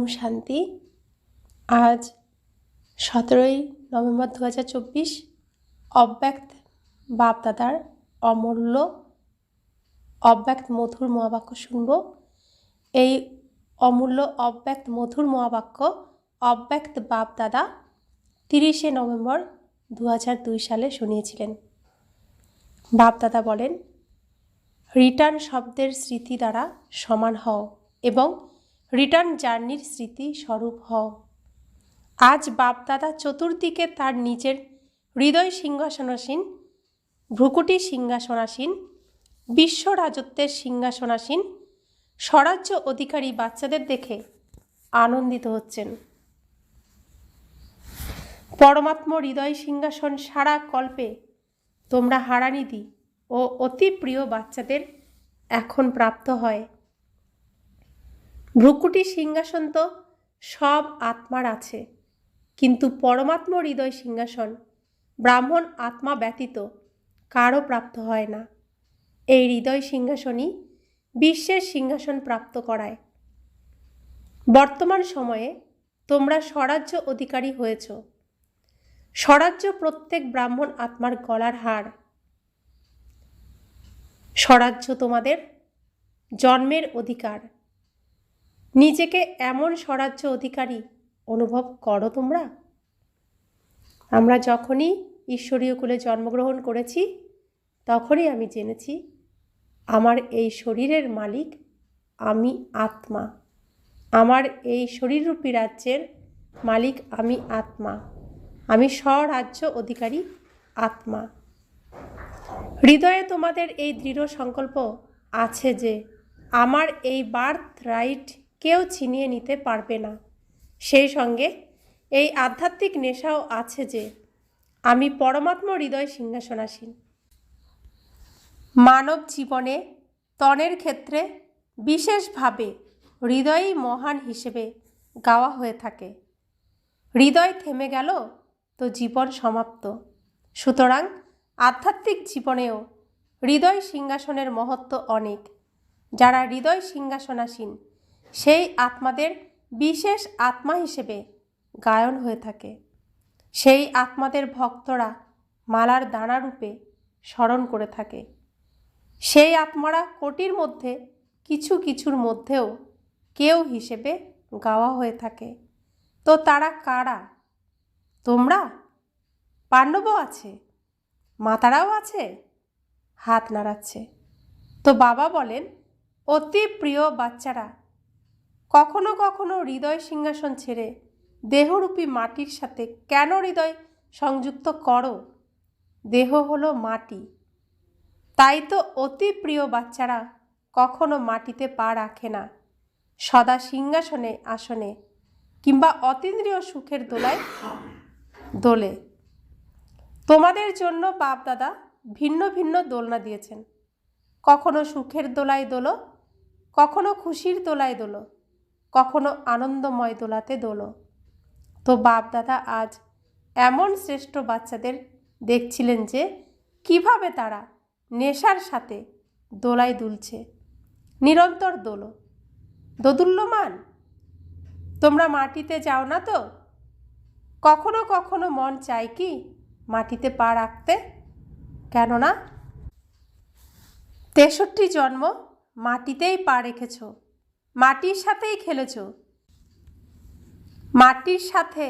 ওম শান্তি। আজ সতেরোই নভেম্বর দু হাজার চব্বিশ অব্যক্ত বাপদাদার অমূল্য অব্যক্ত মধুর মহাবাক্য শুনব। এই অমূল্য অব্যক্ত মধুর মহাবাক্য অব্যক্ত বাপদাদা তিরিশে নভেম্বর দু হাজার দুই সালে শুনিয়েছিলেন। বাপদাদা বলেন, রিটার্ন শব্দের স্মৃতি দ্বারা সমান হও এবং রিটার্ন জার্নির স্মৃতি স্বরূপ হও। আজ বাপদাদা চতুর্দিকে তার নিজের হৃদয় সিংহাসনাসীন, ভ্রুকুটি সিংহাসনাসীন, বিশ্ব রাজত্বের সিংহাসনাসীন, স্বরাজ্য অধিকারী বাচ্চাদের দেখে আনন্দিত হচ্ছেন। পরমাত্ম হৃদয় সিংহাসন সারা কল্পে তোমরা হারানিধি ও অতি প্রিয় বাচ্চাদের এখন প্রাপ্ত হয়। ভ্রুকুটি সিংহাসন তো সব আত্মার আছে। কিন্তু পরমাত্ম হৃদয় সিংহাসন, ব্রাহ্মণ আত্মা ব্যতীত কারও প্রাপ্ত হয় না। এই হৃদয় সিংহাসনই বিশ্বের সিংহাসন প্রাপ্ত করায়। বর্তমান সময়ে তোমরা স্বরাজ্য অধিকারী হয়েছ। স্বরাজ্য প্রত্যেক ব্রাহ্মণ আত্মার গলার হার। স্বরাজ্য তোমাদের জন্মের অধিকার। নিজেকে এমন স্বরাজ্য অধিকারী অনুভব করো তোমরা। আমরা যখনই ঈশ্বরীয় কুলে জন্মগ্রহণ করেছি, তখনই আমি জেনেছি, আমার এই শরীরের মালিক আমি আত্মা। আমার এই শরীররূপী রাজ্যের মালিক আমি আত্মা। আমি স্বরাজ্য অধিকারী আত্মা। হৃদয়ে তোমাদের এই দৃঢ় সংকল্প আছে যে, আমার এই বার্থ রাইট কেউ ছিনিয়ে নিতে পারবে না। সেই সঙ্গে এই আধ্যাত্মিক নেশাও আছে যে, আমি পরমাত্ম হৃদয় সিংহাসনাসীন। মানব জীবনে তনের ক্ষেত্রে বিশেষভাবে হৃদয়ই মহান হিসেবে গাওয়া হয়ে থাকে। হৃদয় থেমে গেল তো জীবন সমাপ্ত। সুতরাং আধ্যাত্মিক জীবনেও হৃদয় সিংহাসনের মহত্ব অনেক। যারা হৃদয় সিংহাসনাসীন সেই আত্মাদের বিশেষ আত্মা হিসেবে গায়ন হয়ে থাকে। সেই আত্মাদের ভক্তরা মালার দানা রূপে স্মরণ করে থাকে। সেই আত্মারা কোটির মধ্যে, কিছু কিছুর মধ্যেও কেউ হিসেবে গাওয়া হয়ে থাকে। তো তারা কারা? তোমরা? পাণ্ডবও আছে? মাতারাও আছে? হাত নাড়াচ্ছে। তো বাবা বলেন, অতি প্রিয় বাচ্চারা কখনো কখনো হৃদয় সিংহাসন ছেড়ে দেহরূপী মাটির সাথে কেন হৃদয় সংযুক্ত করো? দেহ হলো মাটি। তাই তো অতি প্রিয় বাচ্চারা কখনো মাটিতে পা রাখে না। সদা সিংহাসনে, আসনে কিংবা অতীন্দ্রিয় সুখের দোলায় দোলে। তোমাদের জন্য বাপ দাদা ভিন্ন ভিন্ন দোলনা দিয়েছেন। কখনো সুখের দোলায় দোলো, কখনো খুশির দোলায় দোলো। কখনো আনন্দময় দোলাতে দোলো। তো বাপ দাদা আজ এমন শ্রেষ্ঠ বাচ্চাদের দেখছিলেন যে কীভাবে তারা নেশার সাথে দোলায় দুলছে। নিরন্তর দোলো। দোদুল্যমান, তোমরা মাটিতে যাও না তো? কখনো কখনো মন চায় কি মাটিতে পা রাখতে? কেননা তেষট্টি জন্ম মাটিতেই পা রেখেছ। মাটির সাথেই খেলেছ। মাটির সাথে।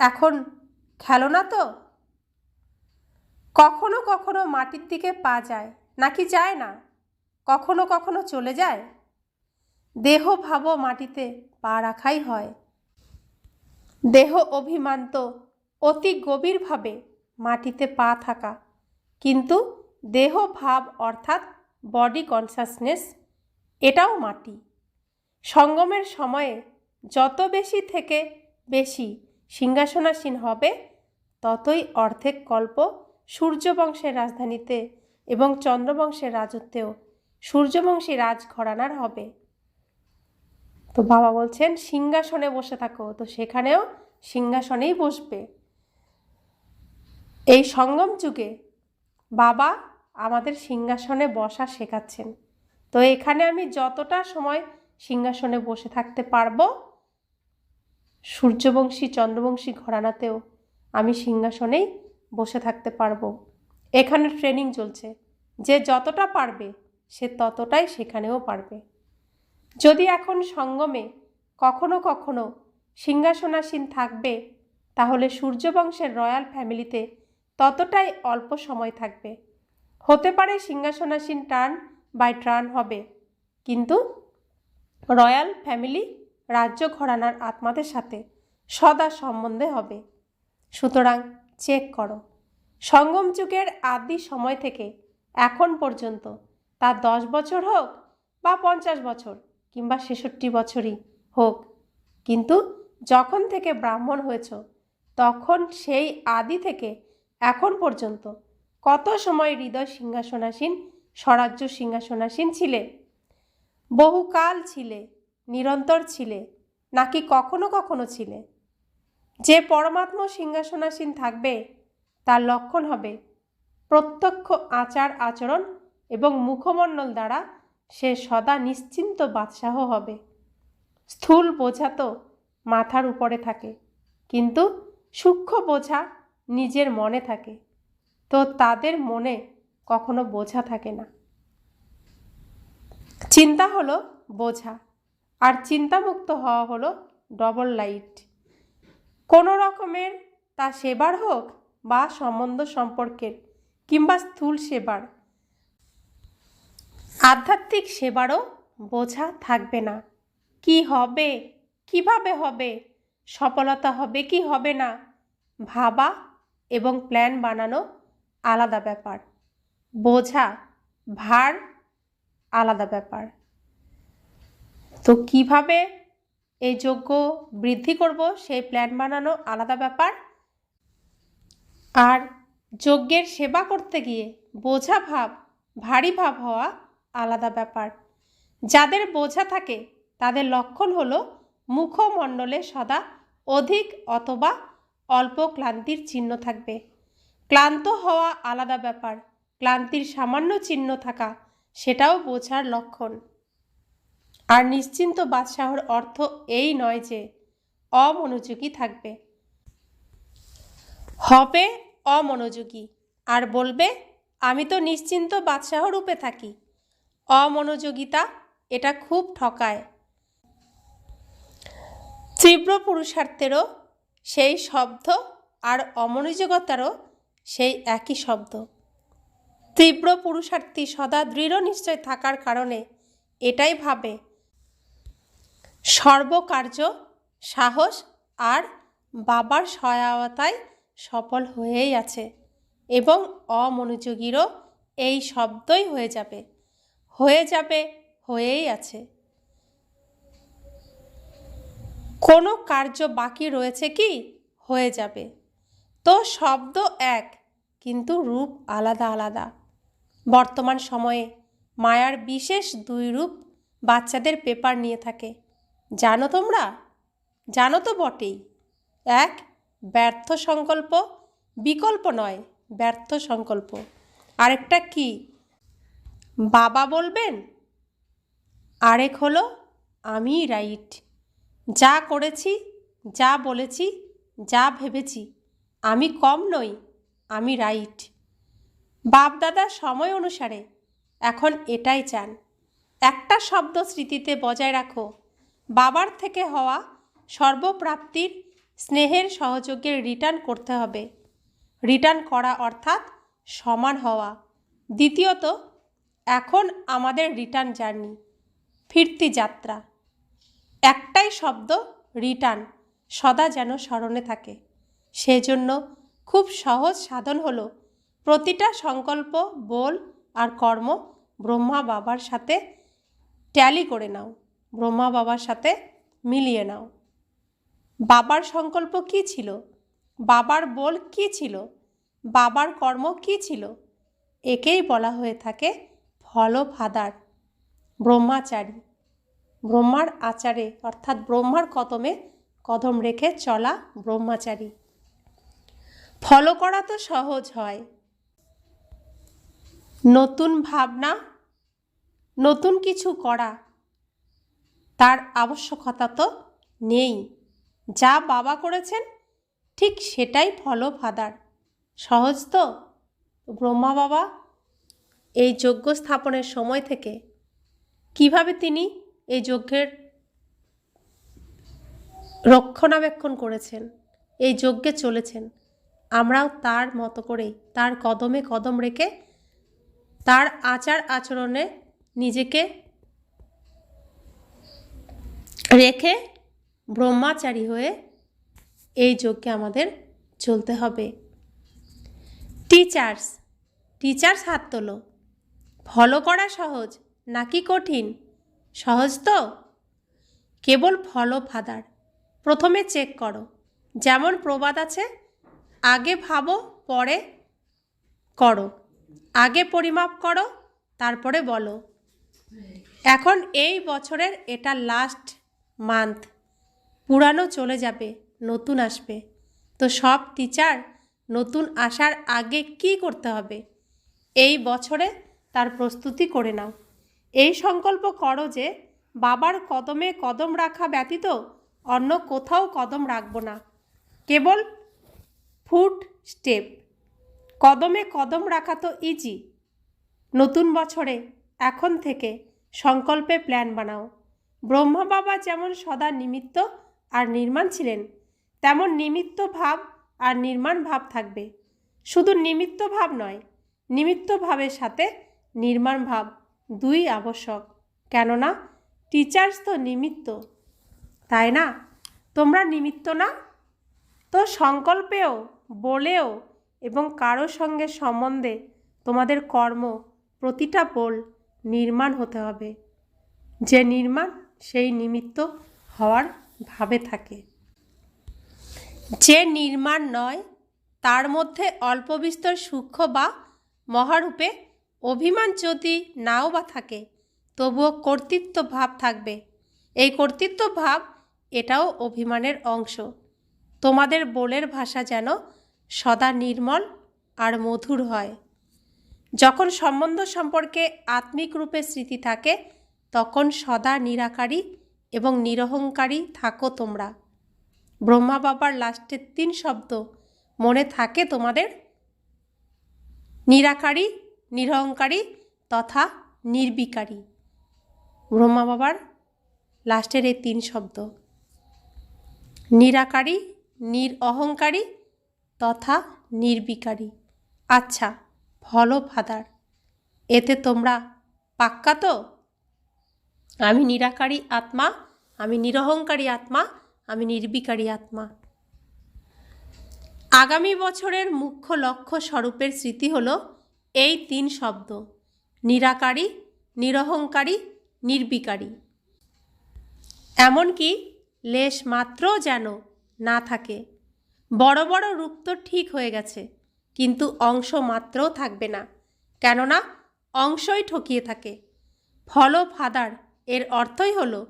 এখন খেলো না তো? কখনো কখনো মাটির দিকে পা যায়, নাকি যায় না? কখনো কখনো চলে যায়। দেহ ভাব মাটিতে পা রাখাই হয়। দেহ অভিমান তো অতি গভীরভাবে মাটিতে পা থাকা। কিন্তু দেহ ভাব অর্থাৎ বডি কনসাসনেস এটাও মাটি। সঙ্গমের সময়ে যত বেশি থেকে বেশি সিংহাসনাসীন হবে, ততই অর্ধেক কল্প সূর্যবংশের রাজধানীতে এবং চন্দ্রবংশের রাজত্বেও সূর্যবংশী রাজ ঘরানার হবে। তো বাবা বলছেন, সিংহাসনে বসে থাকো। তো সেখানেও সিংহাসনেই বসবে। এই সঙ্গম যুগে বাবা আমাদের সিংহাসনে বসা শেখাচ্ছেন। তো এখানে আমি যতটা সময় সিংহাসনে বসে থাকতে পারব? সূর্যবংশী, চন্দ্রবংশী ঘরানাতেও আমি সিংহাসনেই বসে থাকতে পারব। এখানে ট্রেনিং চলছে। যে যতটা পারবে, সে ততটাই সেখানেও পারবে। যদি এখন সঙ্গমে কখনো কখনো সিংহাসনাসীন থাকবে, তাহলে সূর্যবংশের রয়্যাল ফ্যামিলিতে ততটাই অল্প সময় থাকবে। হতে পারে সিংহাসনাসীন টার্ন বাই টার্ন হবে, কিন্তু রয়্যাল ফ্যামিলি রাজ্য ঘরানার আত্মাদের সাথে সদা সম্বন্ধে হবে। সুতরাং চেক করো। সঙ্গম যুগের আদি সময় থেকে এখন পর্যন্ত তা দশ বছর হোক বা পঞ্চাশ বছর কিংবা ছেষট্টি বছরই হোক, কিন্তু যখন থেকে ব্রাহ্মণ হয়েছ, তখন সেই আদি থেকে এখন পর্যন্ত কত সময় হৃদয় সিংহাসনাসীন, স্বরাজ্য সিংহাসনাসীন ছিলে? বহুকাল ছিলে, নিরন্তর ছিলে, নাকি কখনো কখনো ছিলে? যে পরমাত্ম সিংহাসনাসীন থাকবে, তার লক্ষণ হবে প্রত্যক্ষ আচার আচরণ এবং মুখমণ্ডল দ্বারা সে সদা নিশ্চিন্ত বাদশাহ হবে। স্থূল বোঝা তো মাথার উপরে থাকে, কিন্তু সূক্ষ্ম বোঝা নিজের মনে থাকে, তো তাদের মনে কখনো বোঝা থাকে না। চিন্তা হলো বোঝা, আর চিন্তামুক্ত হওয়া হলো ডবল লাইট কোনো রকমের তা সেবার হোক বা সম্বন্ধ সম্পর্কের, কিংবা স্থূল সেবার। আধ্যাত্মিক সেবারও বোঝা থাকবে না। কি হবে, কীভাবে হবে, সফলতা হবে কি হবে না, ভাবা এবং প্ল্যান বানানো আলাদা ব্যাপার। বোঝা, ভার আলাদা ব্যাপার। তো কীভাবে এই যোগ্য বৃদ্ধি করব, সেই প্ল্যান বানানো আলাদা ব্যাপার। আর যজ্ঞের সেবা করতে গিয়ে বোঝা ভাব, ভারী ভাব হওয়া আলাদা ব্যাপার। যাদের বোঝা থাকে, তাদের লক্ষণ হল মুখমণ্ডলে সদা অধিক অথবা অল্প ক্লান্তির চিহ্ন থাকবে। ক্লান্ত হওয়া আলাদা ব্যাপার, ক্লান্তির সামান্য চিহ্ন থাকা সেটাও বোঝার লক্ষণ। আর নিশ্চিন্ত বাদশাহর অর্থ এই নয় যে অমনোযোগী থাকবে। হবে অমনোযোগী। আর বলবে, আমি তো নিশ্চিন্ত বাদশাহ রূপে থাকি। অমনোযোগিতা এটা খুব ঠকায়। তীব্র পুরুষার্থেরও সেই শব্দ আর অমনোযোগতারও সেই একই শব্দ। তীব্র পুরুষার্থী সদা দৃঢ় নিশ্চয় থাকার কারণে এটাই ভাবে। সর্বকার্য, সাহস আর বাবার সহায়তায় সফল হয়েই আছে এবং অমনোযোগীরও এই শব্দই হয়ে যাবে হয়ে যাবে, হয়েই আছে। কোনো কার্য বাকি রয়েছে কি? হয়ে যাবে। তো শব্দ এক, কিন্তু রূপ আলাদা আলাদা। বর্তমান সময়ে মায়ার বিশেষ দুই রূপ বাচ্চাদের পেপার নিয়ে থাকে। জানো তোমরা? জানো তো বটেই। এক, ব্যর্থ সংকল্প, বিকল্প নয়, ব্যর্থ সংকল্প। আরেকটা কি? বাবা বলবেন, আরেক হলো, আমি রাইট। যা করেছি, যা বলেছি, যা ভেবেছি, আমি কম নই, আমি রাইট। বাপদাদা সময় অনুসারে, এখন এটাই চান। একটা শব্দ স্মৃতিতে বজায় রাখো। বাবার থেকে হওয়া সর্বপ্রাপ্তির স্নেহের সহযোগের রিটার্ন করতে হবে। রিটার্ন করা অর্থাৎ সমান হওয়া। দ্বিতীয়ত, এখন আমাদের রিটার্ন জার্নি, ফিরতি যাত্রা। একটাই শব্দ, রিটার্ন, সদা যেন স্মরণে থাকে। সেজন্য খুব সহজ সাধন হলো প্রতিটা সংকল্প, বল আর কর্ম ব্রহ্মা বাবার সাথে ট্যালি করে নাও। ব্রহ্মা বাবার সাথে মিলিয়ে নাও। বাবার সংকল্প কি ছিল? বাবার বল কি ছিল? বাবার কর্ম কি ছিল? একেই বলা হয়ে থাকে ফল ফাদার ব্রহ্মাচারী। ব্রহ্মার আচারে, অর্থাৎ ব্রহ্মার কদমে কদম রেখে চলা ব্রহ্মাচারী। ফলো করা তো সহজ হয়। নতুন ভাবনা, নতুন কিছু করা, তার আবশ্যকতা তো নেই। যা বাবা করেছেন, ঠিক সেটাই ফলো ফাদার। সহজ তো? ব্রহ্মা বাবা, এই যজ্ঞ স্থাপনের সময় থেকে কীভাবে তিনি এই যজ্ঞের রক্ষণাবেক্ষণ করেছেন, এই যজ্ঞে চলেছেন, আমরাও তার মতো করেই, তার কদমে কদম রেখে তার আচার আচরণে নিজেকে রেখে ব্রহ্মাচারী হয়ে এই যজ্ঞে আমাদের চলতে হবে। টিচার্স টিচার্স হাত তোলো। ফলো করা সহজ নাকি কঠিন? সহজ তো? কেবল ফলো ফাদার প্রথমে চেক করো। যেমন প্রবাদ আছে, আগে ভাবো, পরে করো। আগে পরিমাপ করো, তারপরে বলো। এখন এই বছরের এটা লাস্ট মান্থ পুরানো চলে যাবে, নতুন আসবে। তো সব টিচার নতুন আসার আগে কি করতে হবে? এই বছরে তার প্রস্তুতি করে নাও। এই সংকল্প করো যে বাবার কদমে কদম রাখা ব্যতীত অন্য কোথাও কদম রাখব না। কেবল ফুট স্টেপ কদমে কদম রাখা তো ইজি নতুন বছরে এখন থেকে সংকল্পে প্ল্যান বানাও। ব্রহ্মা বাবা যেমন সদা নিমিত্ত আর নির্মাণ ছিলেন, তেমন নিমিত্ত ভাব আর নির্মাণ ভাব থাকবে। শুধু নিমিত্ত ভাব নয়, নিমিত্ত ভাবের সাথে নির্মাণ ভাব দুই আবশ্যক। কেননা টিচার্স তো নিমিত্ত, তাই না? তোমরা নিমিত্ত না? তো সংকল্পেও, বলেও এবং কারও সঙ্গে সম্বন্ধে তোমাদের কর্ম প্রতিটা বল নির্মাণ হতে হবে। যে নির্মাণ, সেই নিমিত্ত হওয়ার ভাবে থাকে। যে নির্মাণ নয়, তার মধ্যে অল্প বিস্তর সূক্ষ্ম বা মহারূপে অভিমান যদি নাও বা থাকে, তবুও কর্তৃত্ব ভাব থাকবে। এই কর্তৃত্ব ভাব এটাও অভিমানের অংশ। তোমাদের বোলের ভাষা যেন সদা নির্মল আর মধুর হয়। যখন সম্বন্ধ সম্পর্কে আত্মিক রূপে স্মৃতি থাকে, তখন সদা নিরাকারী এবং নিরহংকারী থাকো তোমরা। ব্রহ্মা বাবার লাস্টের তিন শব্দ মনে থাকে তোমাদের? নিরাকারী, নিরহংকারী তথা নির্বিকারী। ব্রহ্মা বাবার লাস্টের এই তিন শব্দ। নিরাকারী নির অহংকারী তথা নির্বিকারী। আচ্ছা ফলো ফাদার, এতে তোমরা পাক্কা তো? আমি নিরাকারী আত্মা, আমি নিরহংকারী আত্মা, আমি নির্বিকারী আত্মা। আগামী বছরের মুখ্য লক্ষ্য স্বরূপের স্মৃতি হল এই তিন শব্দ, নিরাকারী, নিরহংকারী, নির্বিকারী। এমনকি লেশ মাত্রও যেন না থাকে। বড় বড় রূপ তো ঠিক হয়ে গেছে, কিন্তু অংশ মাত্রও থাকবে না। কেননা অংশই ঠকিয়ে থাকে। ফলো ফাদার এর অর্থই হলো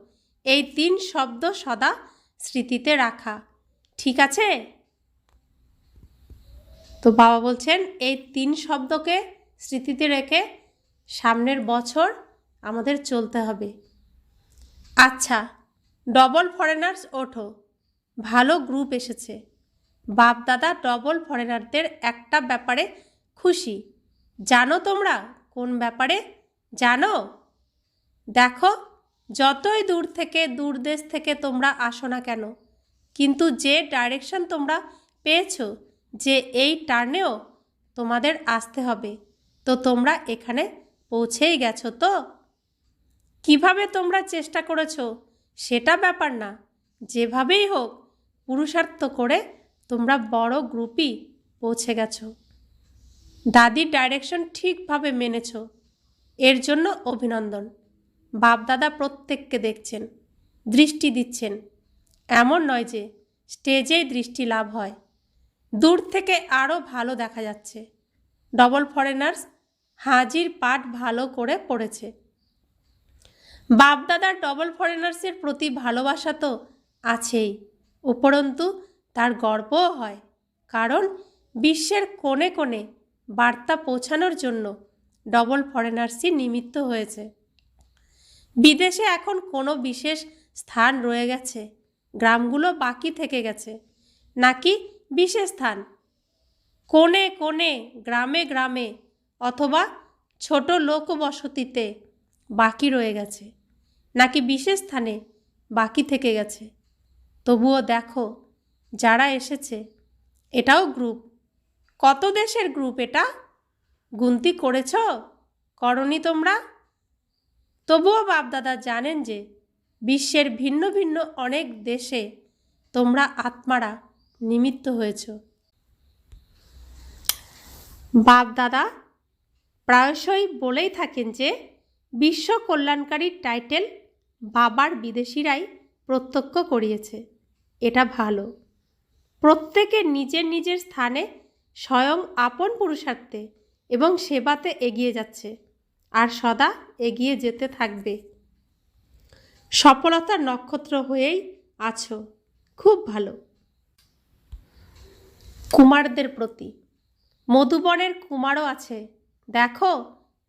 এই তিন শব্দ সদা স্মৃতিতে রাখা। ঠিক আছে? তো বাবা বলছেন, এই তিন শব্দকে স্মৃতিতে রেখে সামনের বছর আমাদের চলতে হবে। আচ্ছা ডবল ফরেনার্স ওঠো। ভালো গ্রুপ এসেছে। বাপ দাদা ডবল ফরেনারদের একটা ব্যাপারে খুশি। জানো তোমরা কোন ব্যাপারে? জানো? দেখো, যতই দূর থেকে, দূর দেশ থেকে তোমরা আসো না কেন, কিন্তু যে ডাইরেকশন তোমরা পেয়েছ, যে এই টার্নেও তোমাদের আসতে হবে, তো তোমরা এখানে পৌঁছেই গেছো তো? কীভাবে তোমরা চেষ্টা করেছ, সেটা ব্যাপার না। যেভাবেই হোক, পুরুষার্থ করে তোমরা বড় গ্রুপই পৌঁছে গেছো। দাদির ডাইরেকশন ঠিকভাবে মেনেছ। এর জন্য অভিনন্দন। বাপদাদা প্রত্যেককে দেখছেন, দৃষ্টি দিচ্ছেন। এমন নয় যে স্টেজেই দৃষ্টি লাভ হয়। দূর থেকে আরও ভালো দেখা যাচ্ছে। ডবল ফরেনার্স হাজির পাঠ ভালো করে পড়েছে। বাপদাদার ডবল ফরেনার্সের প্রতি ভালোবাসা তো আছেই। উপরন্তু তার গর্বও হয়। কারণ বিশ্বের কোণে কোণে বার্তা পৌঁছানোর জন্য ডবল ফরেনার্সি নিমিত্ত হয়েছে। বিদেশে এখন কোনো বিশেষ স্থান রয়ে গেছে। গ্রামগুলো বাকি থেকে গেছে। নাকি বিশেষ স্থান? কোণে কোণে, গ্রামে গ্রামে অথবা ছোট লোকবসতিতে বাকি রয়ে গেছে। নাকি বিশেষ স্থানে বাকি থেকে গেছে? তবুও দেখো যারা এসেছে, এটাও গ্রুপ। কত দেশের গ্রুপ এটা? গুনতি করেছ? করনি তোমরা? তবুও বাপদাদা জানেন যে, বিশ্বের ভিন্ন ভিন্ন অনেক দেশে তোমরা আত্মারা নিমিত্ত হয়েছ। বাপদাদা প্রায়শই বলেই থাকেন যে, বিশ্ব কল্যাণকারী টাইটেল বাবার বিদেশিরাই প্রত্যক্ষ করিয়েছে। এটা ভালো। প্রত্যেকে নিজের নিজের স্থানে স্বয়ং আপন পুরুষার্থে এবং সেবাতে এগিয়ে যাচ্ছে, আর সদা এগিয়ে যেতে থাকবে। সফলতার নক্ষত্র হয়েই আছো, খুব ভালো। কুমারদের প্রতি, মধুবনের কুমারও আছে, দেখো,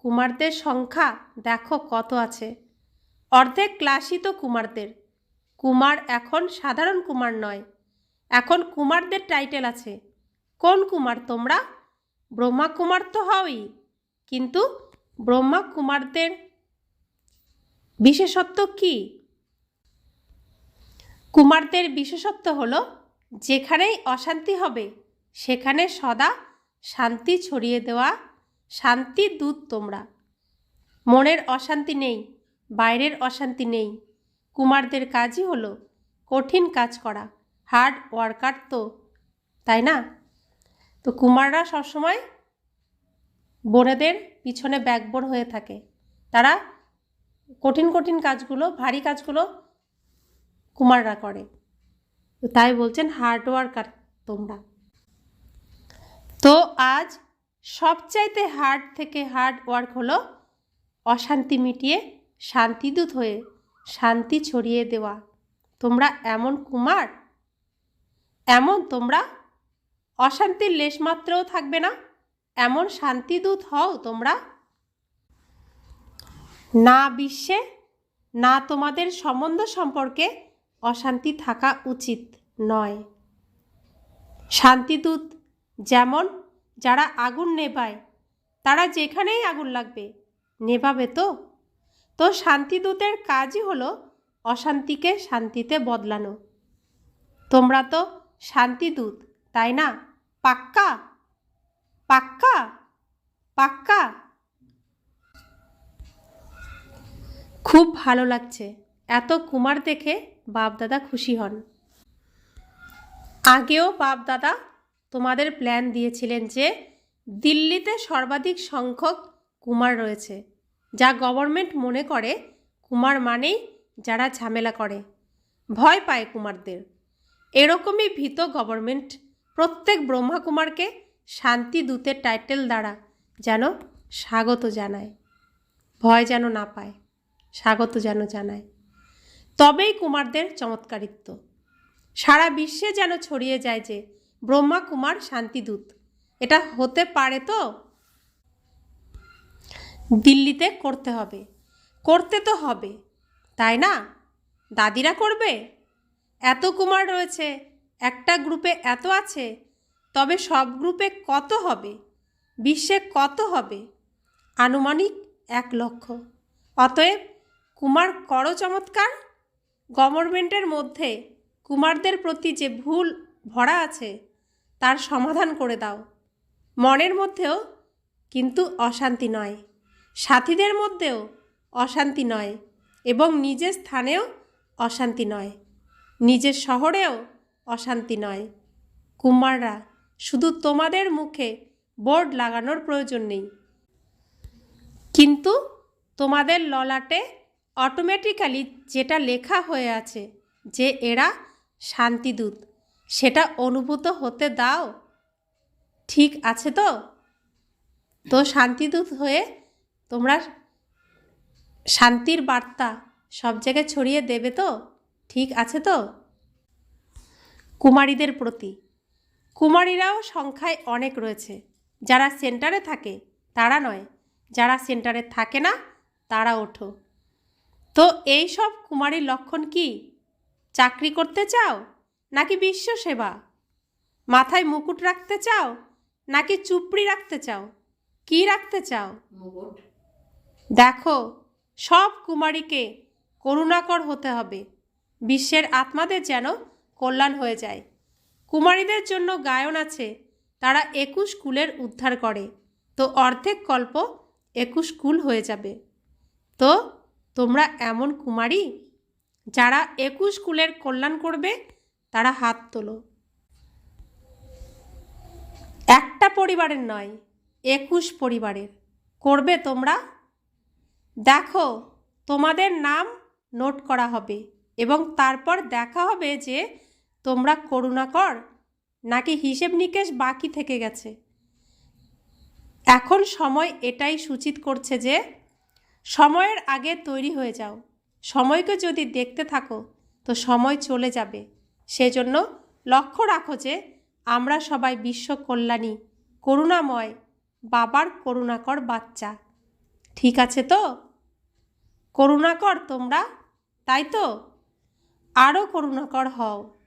কুমারদের সংখ্যা, দেখো কত আছে। অর্ধেক ক্লাসই তো কুমারদের, কুমার এখন সাধারণ কুমার নয় এখন কুমারদের টাইটেল আছে। কোন কুমার তোমরা? ব্রহ্মা কুমার তো হওই, কিন্তু ব্রহ্মা কুমারদের বিশেষত্ব কি? কুমারদের বিশেষত্ব হলো, যেখানেই অশান্তি হবে, সেখানে সদা শান্তি ছড়িয়ে দেওয়া, শান্তি দূত তোমরা। মনের অশান্তি নেই, বাইরের অশান্তি নেই। কুমারদের কাজই হলো কঠিন কাজ করা। হার্ড ওয়ার্কার তো, তাই না? তো কুমাররা সবসময় বোনেদের পিছনে ব্যাকবোন হয়ে থাকে। তারা কঠিন কঠিন কাজগুলো, ভারী কাজগুলো কুমাররা করে। তো তাই বলছেন হার্ড ওয়ার্কার তোমরা। তো আজ সবচাইতে হার্ড থেকে হার্ড ওয়ার্ক হলো অশান্তি মিটিয়ে শান্তিদূত হয়ে শান্তি ছড়িয়ে দেওয়া। তোমরা এমন কুমার এমন তোমরা অশান্তির লেশমাত্রও থাকবে না। এমন শান্তিদূত হও তোমরা। না বিশ্বে, না তোমাদের সম্বন্ধ সম্পর্কে অশান্তি থাকা উচিত নয়। শান্তিদূত যেমন যারা আগুন নেভায়, তারা যেখানেই আগুন লাগবে, নেভাবে তো? তো শান্তিদূতের কাজই হলো অশান্তিকে শান্তিতে বদলানো। তোমরা তো শান্তিদূত তাই না? পাক্কা? পাক্কা? পাক্কা? খুব ভালো লাগছে। এত কুমার দেখে বাপদাদা খুশি হন। আগেও বাপদাদা তোমাদের প্ল্যান দিয়েছিলেন যে দিল্লিতে সর্বাধিক সংখ্যক কুমার রয়েছে। যা গভর্নমেন্ট মনে করে কুমার মানেই যারা ঝামেলা করে। ভয় পায় কুমারদের। এরকমই ভীত গভর্নমেন্ট প্রত্যেক ব্রহ্মাকুমারকে শান্তি দূতের টাইটেল দ্বারা যেন স্বাগত জানায়। ভয় যেন না পায়, স্বাগত যেন জানায়। তবেই কুমারদের চমৎকারিত্ব। সারা বিশ্বে যেন ছড়িয়ে যায় যে ব্রহ্মা কুমার শান্তিদূত এটা হতে পারে তো? দিল্লিতে করতে হবে। করতে তো হবে, তাই না? দাদিরা করবে? এত কুমার রয়েছে, একটা গ্রুপে এত আছে, তবে সব গ্রুপে কত হবে? বিশ্বে কত হবে? আনুমানিক এক লক্ষ। অতএব কুমার করো চমৎকার। গভর্নমেন্টের মধ্যে কুমারদের প্রতি যে ভুল ভরা আছে, তার সমাধান করে দাও। মনের মধ্যেও কিন্তু অশান্তি নয়। সাথীদের মধ্যেও অশান্তি নয় এবং নিজের স্থানেও অশান্তি নয়। নিজের শহরেও অশান্তি নয়। কুমাররা, শুধু তোমাদের মুখে বোর্ড লাগানোর প্রয়োজন নেই। কিন্তু তোমাদের ললাটে অটোমেটিক্যালি যেটা লেখা হয়ে আছে যে এরা শান্তিদূত, সেটা অনুভূত হতে দাও। ঠিক আছে তো? তো শান্তিদূত হয়ে তোমরা শান্তির বার্তা সব জায়গায় ছড়িয়ে দেবে তো? ঠিক আছে তো? কুমারীদের প্রতি। কুমারীরাও সংখ্যায় অনেক রয়েছে। যারা সেন্টারে থাকে তারা নয়। যারা সেন্টারে থাকে না তারা ওঠো। তো এই সব কুমারীর লক্ষণ কি? চাকরি করতে চাও? নাকি বিশ্ব সেবা মাথায় মুকুট রাখতে চাও? নাকি চুপড়ি রাখতে চাও? কি রাখতে চাও? দেখো সব কুমারীকে করুণাকর হতে হবে। বিশ্বের আত্মাদের যেন কল্যাণ হয়ে যায়। কুমারীদের জন্য গায়ন আছে, তারা একুশ কুলের উদ্ধার করে। তো অর্ধেক কল্প একুশ কুল হয়ে যাবে। তো তোমরা এমন কুমারী, যারা একুশ কুলের কল্যাণ করবে, তারা হাত তোলো। একটা পরিবারের নয়, একুশ পরিবারের। করবে তোমরা? দেখো, তোমাদের নাম নোট করা হবে। এবং তারপর দেখা হবে যে তোমরা করুণাকর নাকি হিসেব নিকেশ বাকি থেকে গেছে। এখন সময় এটাই সূচিত করছে যে সময়ের আগে তৈরি হয়ে যাও। সময়কে যদি দেখতে থাকো, তো সময় চলে যাবে। সেজন্য লক্ষ্য রাখো যে আমরা সবাই বিশ্ব কল্যাণী, করুণাময়, বাবার করুণাকর বাচ্চা। ঠিক আছে তো? করুণাকর তোমরা, তাই তো? আরও করুণাকর হও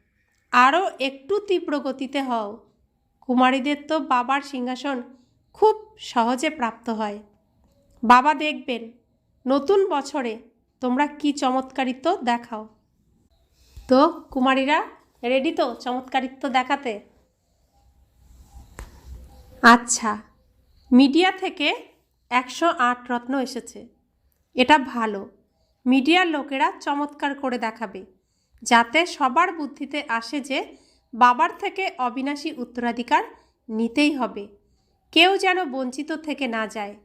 আরও একটু তীব্র গতিতে হও। কুমারীদের তো বাবার সিংহাসন খুব সহজে প্রাপ্ত হয়। বাবা দেখবেন, নতুন বছরে তোমরা কি চমৎকারিত্ব দেখাও। তো, কুমারীরা রেডি তো চমৎকারিত্ব দেখাতে? আচ্ছা মিডিয়া থেকে একশো আট রত্ন এসেছে। এটা ভালো। মিডিয়ার লোকেরা চমৎকার করে দেখাবে। যাতে সবার বুদ্ধিতে আসে যে বাবার থেকে অবিনাশী উত্তরাধিকার নিতেই হবে। কেউ যেন বঞ্চিত থেকে না যায়।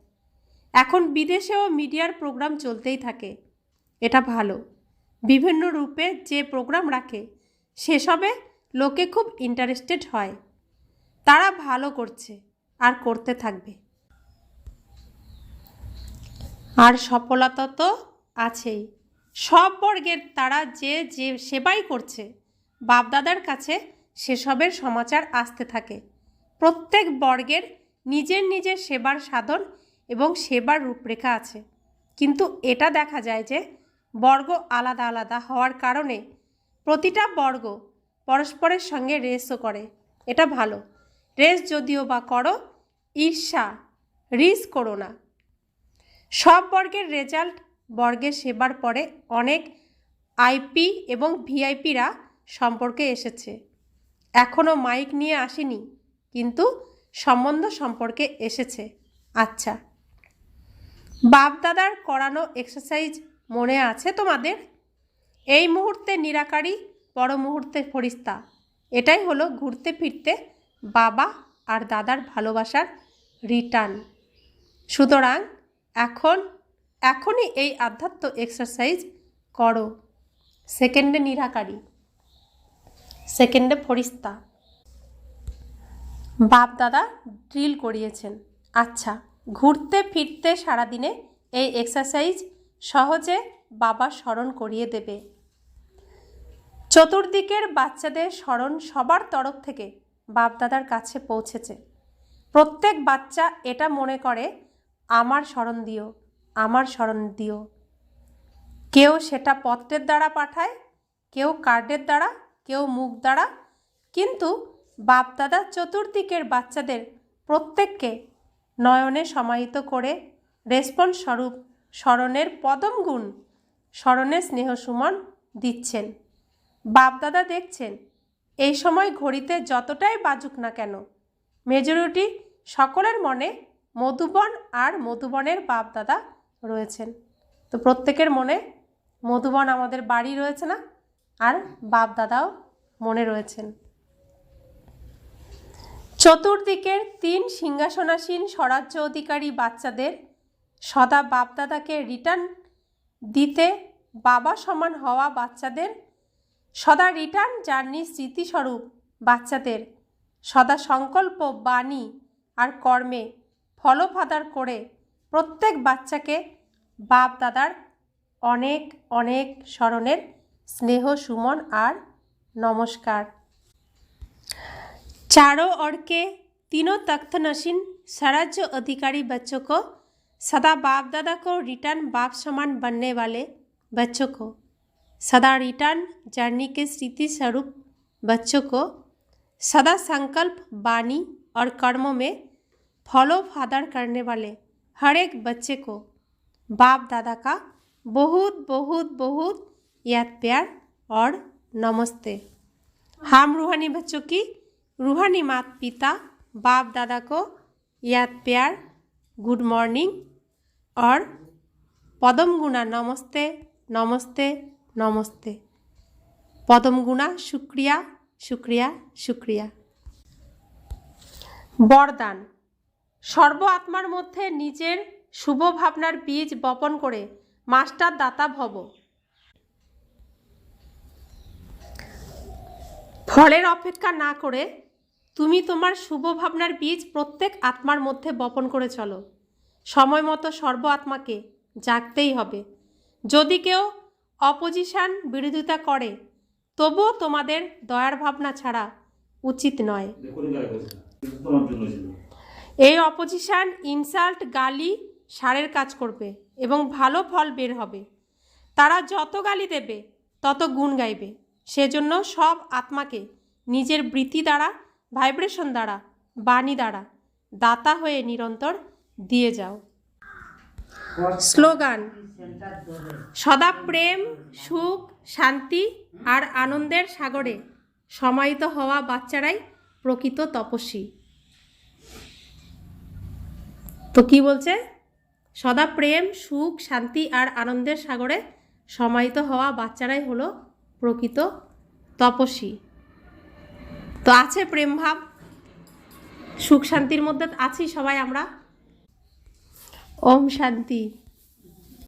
এখন বিদেশেও মিডিয়ার প্রোগ্রাম চলতেই থাকে। এটা ভালো। বিভিন্ন রূপে যে প্রোগ্রাম রাখে, সেসবে লোকে খুব ইন্টারেস্টেড হয়। তারা ভালো করছে, আর করতে থাকবে। আর সফলতা তো আছেই। সব বর্গের তারা যে যে সেবাই করছে, বাপদাদার কাছে সেসবের সমাচার আসতে থাকে। প্রত্যেক বর্গের নিজের নিজের সেবার সাধন এবং সেবার রূপরেখা আছে। কিন্তু এটা দেখা যায় যে, বর্গ আলাদা আলাদা হওয়ার কারণে প্রতিটা বর্গ পরস্পরের সঙ্গে রেসও করে। এটা ভালো। রেস যদিও বা করো, ঈর্ষা, রিস করো না। সব বর্গের রেজাল্ট বর্গের সেবার পরে অনেক আইপি এবং ভিআইপিরা সম্পর্কে এসেছে। এখনও মাইক নিয়ে আসেনি, কিন্তু সম্বন্ধ সম্পর্কে এসেছে। আচ্ছা বাপ দাদার করানো এক্সারসাইজ মনে আছে তোমাদের? এই মুহূর্তে নিরাকারী, পর মুহূর্তে ফরিস্তা এটাই হলো ঘুরতে ফিরতে বাবা আর দাদার ভালোবাসার রিটার্ন সুতরাং এখন এখনই এই আধ্যাত্ম এক্সারসাইজ করো। সেকেন্ডে নিরাকারী। সেকেন্ডে ফরিস্তা। বাপ দাদা ড্রিল করিয়েছেন। আচ্ছা ঘুরতে ফিরতে সারাদিনে এই এক্সারসাইজ সহজে বাবা স্মরণ করিয়ে দেবে। চতুর্দিকের বাচ্চাদের স্মরণ সবার তরফ থেকে বাপদাদার কাছে পৌঁছেছে। প্রত্যেক বাচ্চা এটা মনে করে, আমার স্মরণ দিও। আমার স্মরণ দিও। কেউ সেটা পত্রের দ্বারা পাঠায়, কেউ কার্ডের দ্বারা, কেউ মুখ দ্বারা। কিন্তু বাপদাদা চতুর্দিকের বাচ্চাদের প্রত্যেককে নয়নে সমাহিত করে রেসপন্স স্বরূপ স্মরণের পদম গুণ স্মরণের স্নেহ সুমন দিচ্ছেন। বাপদাদা দেখছেন, এই সময় ঘড়িতে যতটাই বাজুক না কেন, মেজরিটি সকলের মনে মধুবন আর মধুবনের বাপদাদা রয়েছেন। তো প্রত্যেকের মনে মধুবন আমাদের বাড়ি রয়েছে না? আর বাপ দাদাও মনে রয়েছেন। চতুর্দিকের তিন সিংহাসনাসীন স্বরাজ্য অধিকারী বাচ্চাদের সদা বাপদাদাকে রিটার্ন দিতে বাবা সমান হওয়া বাচ্চাদের সদা রিটার্ন জার্নি স্মৃতিস্বরূপ বাচ্চাদের সদা সংকল্প, বাণী আর কর্মে ফলফাদার করে প্রত্যেক বাচ্চাকে বাপ দাদার অনেক অনেক স্মরণের স্নেহ সুমন আর নমস্কার चारों ओर के तीनों तख्त नशीन स्वराज्य अधिकारी बच्चों को सदा बाप दादा को रिटर्न बाप समान बनने वाले बच्चों को सदा रिटर्न जर्नी के स्मृति स्वरूप बच्चों को सदा संकल्प वाणी और कर्मों में फॉलो फादर करने वाले हर एक बच्चे को बाप दादा का बहुत बहुत बहुत याद प्यार और नमस्ते हम रूहानी बच्चों की रूहानी माता पिता बाप दादा को याद प्यार गुड मॉर्निंग और পদম গুণা নমস্তে নমস্তে নমস্তে পদম গুণা শুক্রিয়া শুক্রিয়া শুক্রিয়া বরদান সর্ব আত্মার মধ্যে নিজের শুভ ভাবনার বীজ বপন করে মাস্টার দাতা ভব। ফলের অপেক্ষা না করে তুমি তোমার শুভ ভাবনার বীজ প্রত্যেক আত্মার মধ্যে বপন করে চলো। সময় মতো সর্ব আত্মাকে জাগতেই হবে। যদি কেউ অপোজিশন বিরোধিতা করে, তবুও তোমাদের দয়ার ভাবনা ছাড়া উচিত নয়। এই অপোজিশন ইনসাল্ট গালি, সারের কাজ করবে এবং ভালো ফল বের হবে। তারা যত গালি দেবে, তত গুণ গাইবে। সেজন্য সব আত্মাকে নিজের বৃত্তি দ্বারা ভাইব্রেশন দ্বারা, বাণী দ্বারা দাতা হয়ে নিরন্তর দিয়ে যাও। স্লোগান, সদা প্রেম, সুখ, শান্তি আর আনন্দের সাগরে সমাহিত হওয়া বাচ্চারাই প্রকৃত তপস্বী। তো কি বলছে? সদা প্রেম, সুখ, শান্তি আর আনন্দের সাগরে সমাহিত হওয়া বাচ্চারাই হলো প্রকৃত তপস্বী। তো আছে প্রেম ভাব। সুখ শান্তির মধ্যে আছি সবাই আমরা। ওম শান্তি।